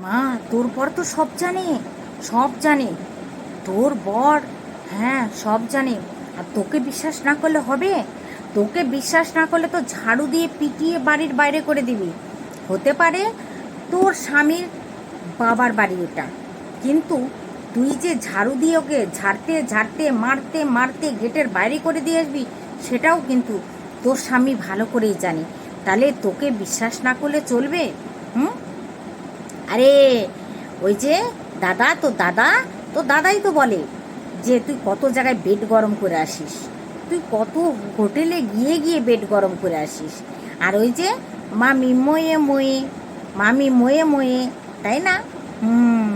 মা, তোর বর তো সব জানে সব জানে। তোর বর হ্যাঁ সব জানে। আর তোকে বিশ্বাস না করলে হবে? তোকে বিশ্বাস না করলে তো ঝাড়ু দিয়ে পিটিয়ে বাড়ির বাইরে করে দিবি। হতে পারে তোর স্বামীর বাবার বাড়ি ওটা কিন্তু তুই যে ঝাড়ু দিয়ে ওকে ঝাড়তে ঝাড়তে, মারতে মারতে গেটের বাইরে করে দিয়ে আসবি, সেটাও কিন্তু তোর স্বামী ভালো করেই জানে। তাহলে তোকে বিশ্বাস না করলে চলবে? হুম? আরে, ওই যে দাদা তো দাদা তো দাদাই তো বলে যে তুই কত জায়গায় বেড গরম করে আসিস। তুই কত হোটেলে গিয়ে গিয়ে বেড গরম করে আসিস। আর ওই যে মামি ময়ে ময়ে, মামি ময়ে ময়ে, তাই না? হুম,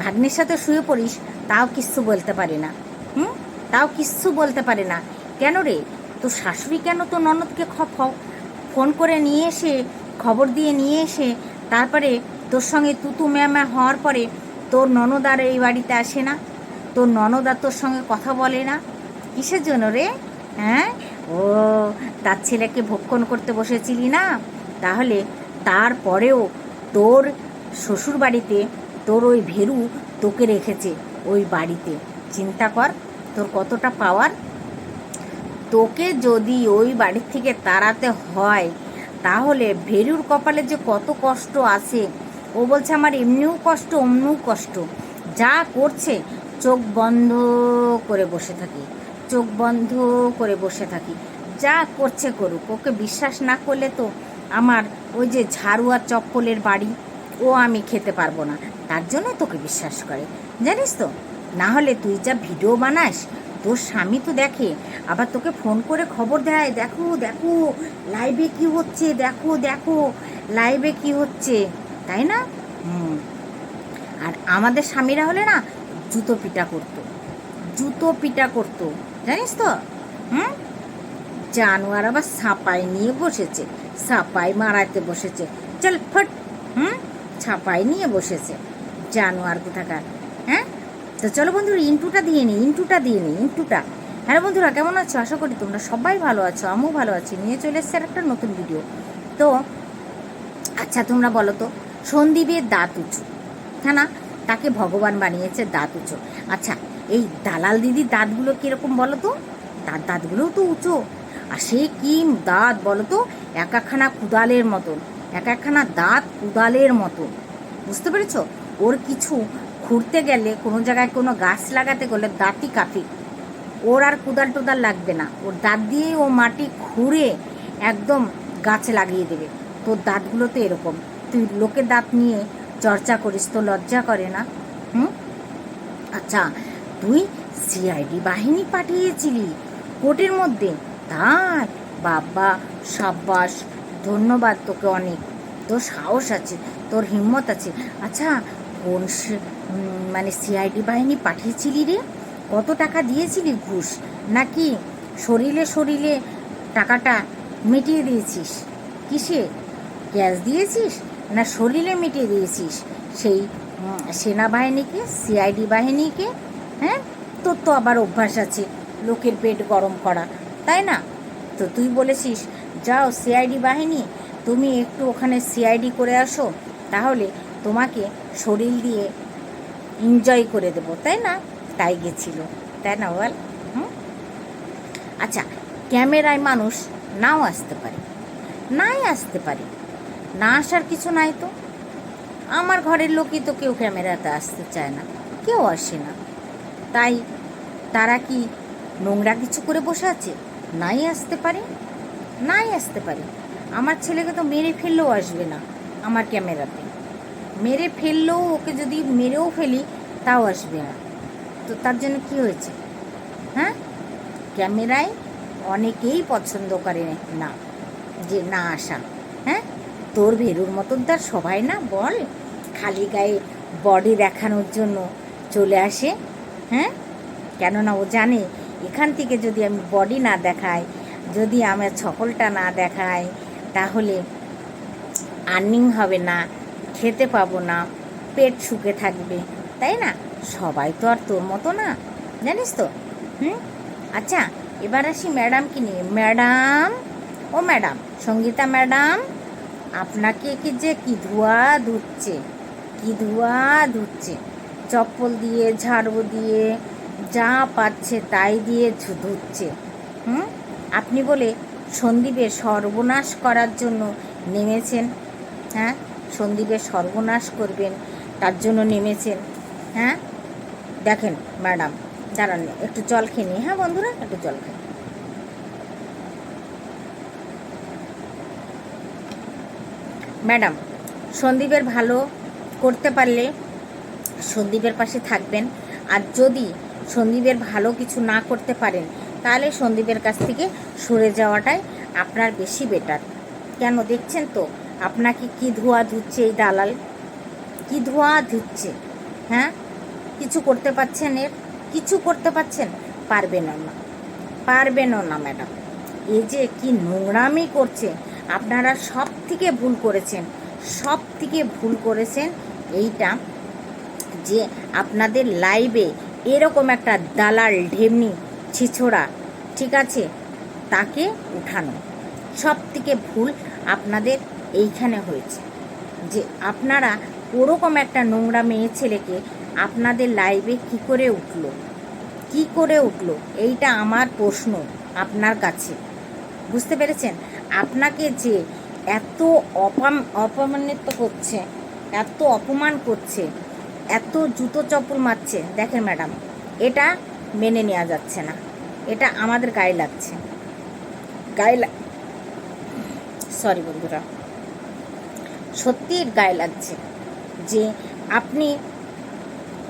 ভাগ্নের সাথে শুয়ে পড়িস, তাও কিচ্ছু বলতে পারে না। হুম, তাও কিচ্ছু বলতে পারে না। কেন রে? তোর শাশুড়ি কেন তো ননদকে ফোন করে নিয়ে এসে, খবর দিয়ে নিয়ে এসে, তারপরে তোর সঙ্গে তুতু ম্যামা হওয়ার পরে তোর ননদ আর এই বাড়িতে আসে না। তোর ননদ আর তোর সঙ্গে কথা বলে না। কিসের জন্য রে? হ্যাঁ? ও, তার ছেলেকে ভক্ষণ করতে বসেছিলি না? তাহলে তারপরেও তোর শ্বশুর বাড়িতে তোর ওই ভেরু তোকে রেখেছে ওই বাড়িতে। চিন্তা কর, তোর কতটা পাওয়ার। তোকে যদি ওই বাড়ির থেকে তাড়াতে হয়, তাহলে ভেরুর কপালে যে কত কষ্ট আছে ও বলছে, আমার এমনিও কষ্ট, অমনিও কষ্ট। যা করছে, চোখ বন্ধ করে বসে থাকি, চোখ বন্ধ করে বসে থাকি। যা করছে করুক, ওকে বিশ্বাস না করলে তো আমার ওই যে ঝাড়ুয়া চপ্পলের বাড়ি, ও আমি খেতে পারব না। তার জন্য তোকে বিশ্বাস করে। জানিস তো, না হলে তুই যা ভিডিও বানাস, তোর স্বামী তো দেখে। আবার তোকে ফোন করে খবর দেয়, দেখো দেখো লাইভে কি হচ্ছে, দেখো দেখো লাইভে কি হচ্ছে? তাই না? হুম। আর আমাদের স্বামীরা হলে না, জুতো পিটা করতো। জুতো পিটা করতো, জানিস তো? হুম? জানোয়ার আবার সাপাই নিয়ে বসেছে। সাপাই মারাতে বসেছে। চল, ফট, হুম? ছাপাই নিয়ে বসেছে। জানোয়ার কোথাকার হ্যাঁ? তো চলো বন্ধুরা, ইন্টুটা দিয়ে নিই ইন্টুটা দিয়ে নিই ইন্টুটা। হ্যাঁ বন্ধুরা, কেমন আছো? আশা করি তোমরা সবাই ভালো আছো, আমিও ভালো আছি। নিয়ে চলে এসছে একটা নতুন ভিডিও তো আচ্ছা তোমরা বলো তো সন্দীপের দাঁত উঁচু হ্যাঁ না? তাকে ভগবান বানিয়েছে দাঁত উঁচু আচ্ছা এই দালাল দিদির দাঁতগুলো কীরকম বলো তো? তার দাঁতগুলোও তো উঁচু। আর সে কি দাঁত বলো তো? এক একখানা কুদালের মতন এক একখানা দাঁত কুদালের মতন বুঝতে পেরেছ? ওর কিছু খুঁড়তে গেলে, কোনো জায়গায় কোনো গাছ লাগাতে গেলে দাঁতই কাফি। ওর আর কুদাল টুদাল লাগবে না। ওর দাঁত দিয়েই ও মাটি খুঁড়ে একদম গাছে লাগিয়ে দেবে। তোর দাঁতগুলো তো এরকম। তুই লোকের দাঁত নিয়ে চর্চা করিস তো, লজ্জা করে না? হুম? আচ্ছা তুই সিআইডি বাহিনী পাঠিয়েছিলি কোর্টের মধ্যে? তাই, বাবা, সাব্বাস, ধন্যবাদ তোকে অনেক। তোর সাহস আছে, তোর হিম্মত আছে। আচ্ছা কোন মানে সিআইডি বাহিনী পাঠিয়েছিলি রে? কত টাকা দিয়েছিলি ঘুষ? নাকি শরীরে শরীরে টাকাটা মিটিয়ে দিয়েছিস? কিসে? ক্যাশ দিয়েছিস? না, শরীরে মিটিয়ে দিয়েছিস। সেই সেনাবাহিনীকে, সিআইডি বাহিনীকে হ্যাঁ? তোর তো আবার অভ্যাস আছে, লোকের পেট গরম করা, তাই না? তো তুই বলেছিস, যাও সিআইডি বাহিনী, তুমি একটু ওখানে সিআইডি করে আসো, তাহলে তোমাকে শরীর দিয়ে এনজয় করে দেবো। তাই না? তাই গেছিল। তাই না, বল? হুম? আচ্ছা ক্যামেরায় মানুষ নাও আসতে পারে। নাই আসতে পারে। না আসার কিছু নাই তো। আমার ঘরের লোকই তো কেউ ক্যামেরাতে আসতে চায় না, কেউ আসে না। তাই তারা কি নোংরা কিছু করে বসে আছে? নাই আসতে পারে? নাই আসতে পারে। আমার ছেলেকে তো মেরে ফেললেও আসবে না আমার ক্যামেরাতে। মেরে ফেললেও ওকে যদি মেরেও ফেলি, তাও আসবে না। তো তার জন্য কি হয়েছে? হ্যাঁ? ক্যামেরায় অনেকেই পছন্দ করে না যে না আসা। তোর ভেরুর মতন তার সবাই না বল? খালি গায়ে বডি দেখানোর জন্য চলে আসে হ্যাঁ? কেননা ও জানে এখান থেকে যদি আমি বডি না দেখাই, যদি আমার ছকলটা না দেখাই, তাহলে আর্নিং হবে না, খেতে পাবো না, পেট শুকে থাকবে, তাই না? সবাই তো আর তোর মতো না, জানিস তো, হুম? আচ্ছা এবার আসি ম্যাডামকে নিয়ে। ম্যাডাম ও ম্যাডাম সঙ্গীতা ম্যাডাম আপনাকে কি যে কি ধোয়া ধুচ্ছে? কি ধোয়া ধুচ্ছে? চপ্পল দিয়ে, ঝাড়ু দিয়ে, যা পাচ্ছে তাই দিয়ে ধুচ্ছে। হুম? আপনি বলে সন্দীপের সর্বনাশ করার জন্য নেমেছেন। হ্যাঁ? সন্দীপের সর্বনাশ করবেন, তার জন্য নেমেছেন। হ্যাঁ? দেখেন, ম্যাডাম, দাঁড়ান, একটু জল খেয়ে নিই। হ্যাঁ বন্ধুরা, একটু জল খাই ম্যাডাম, সন্দীপের ভালো করতে পারলে সন্দীপের পাশে থাকবেন। আর যদি সন্দীপের ভালো কিছু না করতে পারেন, তাহলে সন্দীপের কাছ থেকে সরে যাওয়াটাই আপনার বেশি বেটার কেন দেখছেন তো, আপনাকে কি ধোয়া ধুচ্ছে এই দালাল? কি ধোয়া ধুচ্ছে? হ্যাঁ? কিছু করতে পারছেন এর? কিছু করতে পারছেন? পারবেন না। পারবেনও না, ম্যাডাম। এই যে কি নোংরামি করছে আপনারা সব থেকে ভুল করেছেন। সব থেকে ভুল করেছেন এইটা যে আপনাদের লাইভে এরকম একটা দালাল, ঢেমনি, ছিছড়া, ঠিক আছে, তাকে উঠানো। সব থেকে ভুল আপনাদের এইখানে হয়েছে। যে আপনারা ওরকম একটা নোংরা মেয়ে ছেলেকে আপনাদের লাইভে কি করে উঠল? কি করে উঠল? এইটা আমার প্রশ্ন আপনার কাছে। বুঝতে পেরেছেন? আপনাকে যে এত অপমান অপমানিত করছে, এত অপমান করছে, এত জুতো চপ্পল মারছে, দেখেন ম্যাডাম, এটা মেনে নেওয়া যাচ্ছে না। এটা আমাদের গায়ে লাগছে। গায়ে সরি বন্ধুরা, সত্যি গায়ে লাগছে যে আপনি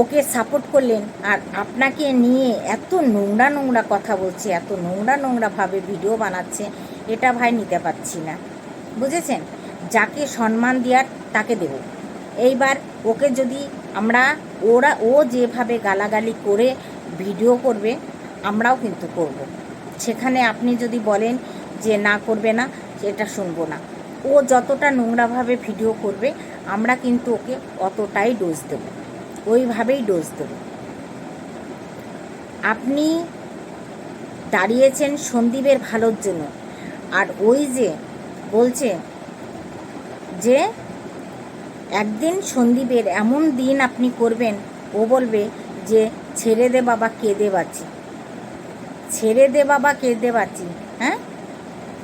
ওকে সাপোর্ট করলেন আর আপনাকে নিয়ে এত নোংরা নোংরা কথা বলছে, এত নোংরা নোংরাভাবে ভিডিও বানাচ্ছে এটা ভাই নিতে পারছি না। বুঝেছেন? যাকে সম্মান দেওয়ার, তাকে দেব। এইবার ওকে যদি আমরা, ওরা, ও যেভাবে গালাগালি করে ভিডিও করবে, আমরাও কিন্তু করব। সেখানে আপনি যদি বলেন যে না করবে না, সেটা শুনব না। ও যতটা নোংরাভাবে ভিডিও করবে, আমরা কিন্তু ওকে অতটাই ডোজ দেবো। ওইভাবেই ডোজ দেব। আপনি দাঁড়িয়েছেন সন্দীপের ভালোর জন্য। আর ওই যে বলছে যে একদিন সন্দীপের এমন দিন আপনি করবেন, ও বলবে যে ছেড়ে দে বাবা, কেঁদে বাঁচি। ছেড়ে দে বাবা, কেঁদে বাঁচি হ্যাঁ?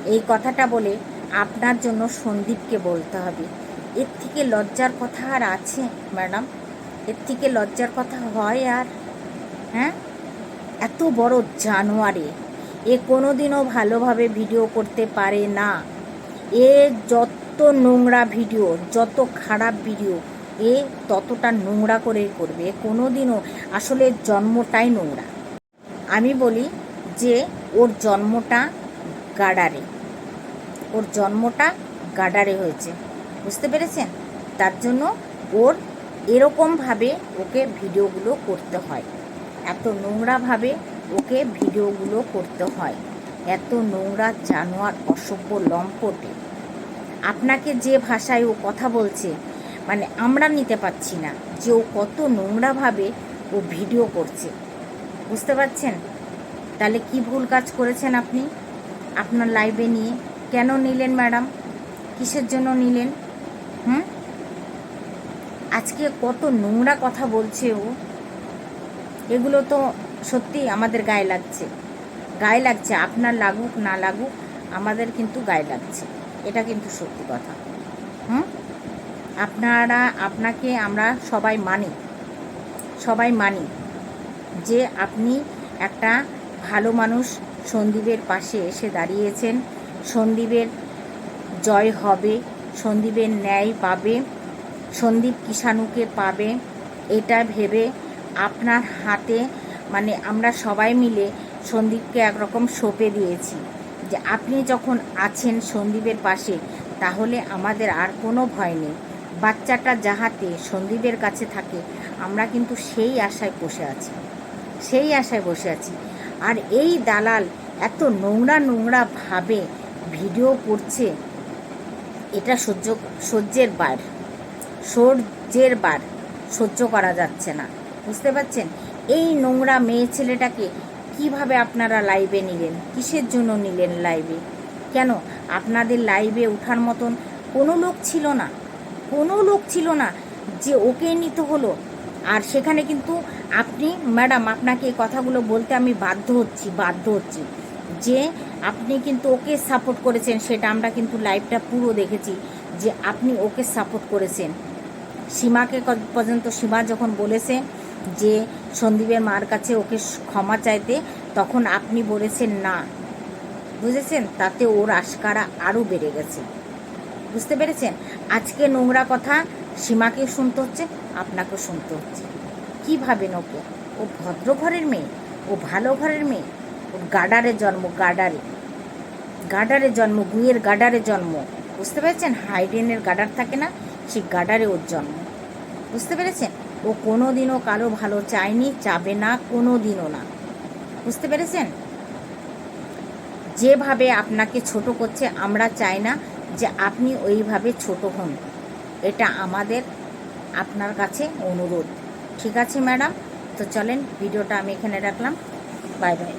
এই কথাটা বলে আপনার জন্য সন্দীপকে বলতে হবে। এর থেকে লজ্জার কথা আর আছে, ম্যাডাম। এর থেকে লজ্জার কথা হয় আর হ্যাঁ? এত বড় জানোয়ারে। এ কোনোদিনও ভালোভাবে ভিডিও করতে পারে না। এ যত নোংরা ভিডিও, যত খারাপ ভিডিও, এ ততটা নোংরা করে করবে। এ কোনোদিনও, আসলে জন্মটাই নোংরা। আমি বলি যে, ওর জন্মটা গাডারে। ওর জন্মটা গাডারে হয়েছে। বুঝতে পেরেছেন? তার জন্য ওর এরকমভাবে ওকে ভিডিওগুলো করতে হয়। এত নোংরাভাবে ওকে ভিডিওগুলো করতে হয়। এত নোংরা জানোয়ার অসভ্য লম্পটে। আপনাকে যে ভাষায় ও কথা বলছে মানে আমরা নিতে পারছি না যে ও কত নোংরাভাবে ও ভিডিও করছে। বুঝতে পারছেন? তাহলে কি ভুল কাজ করেছেন আপনি? আপনার লাইভে নিয়ে। কেন নিলেন ম্যাডাম? কিসের জন্য নিলেন? হুম? আজকে কত নোংরা কথা বলছে ও। এগুলো তো সত্যি আমাদের গায়ে লাগছে। গায়ে লাগছে, আপনার লাগুক, না লাগুক, আমাদের কিন্তু গায়ে লাগছে। এটা কিন্তু সত্যি কথা। হুম? আপনারা, আপনাকে আমরা সবাই মানি। সবাই মানি যে আপনি একটা ভালো মানুষ। সন্দীপের পাশে এসে দাঁড়িয়েছেন। সন্দীপের জয় হবে, সন্দীপের ন্যায় পাবে, সন্দীপ কিষাণুকে পাবে। এটা ভেবে আপনার হাতে মানে আমরা সবাই মিলে সন্দীপকে একরকম সঁপে দিয়েছি যে আপনি যখন আছেন সন্দীপের পাশে, তাহলে আমাদের আর কোনো ভয় নেই। বাচ্চাটা যাহাতে সন্দীপের কাছে থাকে, আমরা কিন্তু সেই আশায় বসে আছি। সেই আশায় বসে আছি। আর এই দালাল এত নোংরা নোংরা ভাবে ভিডিও করছে, এটা সহ্য, সহ্যের বার। সহ্যের বার। সহ্য করা যাচ্ছে না। বুঝতে পারছেন? এই নোংরা মেয়ে ছেলেটাকে কীভাবে আপনারা লাইভে নিলেন? কিসের জন্য নিলেন লাইভে কেন? আপনাদের লাইভে ওঠার মতন কোনো লোক ছিল না। কোনো লোক ছিল না যে ওকে নিতে হলো। আর সেখানে কিন্তু আপনি ম্যাডাম আপনাকে এই কথাগুলো বলতে আমি বাধ্য হচ্ছি বাধ্য হচ্ছি যে আপনি কিন্তু ওকে সাপোর্ট করেছেন। সেটা আমরা কিন্তু লাইভটা পুরো দেখেছি যে আপনি ওকে সাপোর্ট করেছেন। সীমাকে পর্যন্ত সীমা যখন বলেছে যে সন্দীপের মার কাছে ওকে ক্ষমা চাইতে, তখন আপনি বলেছেন না। বুঝেছেন? তাতে ওর আশকারা আরও বেড়ে গেছে। বুঝতে পেরেছেন? আজকে নোংরা কথা সীমাকে শুনতে হচ্ছে, আপনাকেও শুনতে হচ্ছে। কী ভাবেন ওকে? ও ভদ্র ঘরের মেয়ে, ও ভালো ঘরের মেয়ে ওর গার্ডারে জন্ম গার্ডারে গার্ডারে জন্ম গুয়ের গার্ডারে জন্ম। বুঝতে পেরেছেন? হাইডেনের গার্ডার থাকে না, সেই গার্ডারে ওর জন্ম। বুঝতে পেরেছেন? ও কোনো দিনও কারও ভালো চায়নি, চাবে না কোনো দিনও না। বুঝতে পেরেছেন? যেভাবে আপনাকে ছোট করছে, আমরা চাই না যে আপনি ওইভাবে ছোট হন। এটা আমাদের, আপনার কাছে অনুরোধ। ঠিক আছে, ম্যাডাম? তো চলেন, ভিডিওটা আমি এখানে রাখলাম। Bye bye.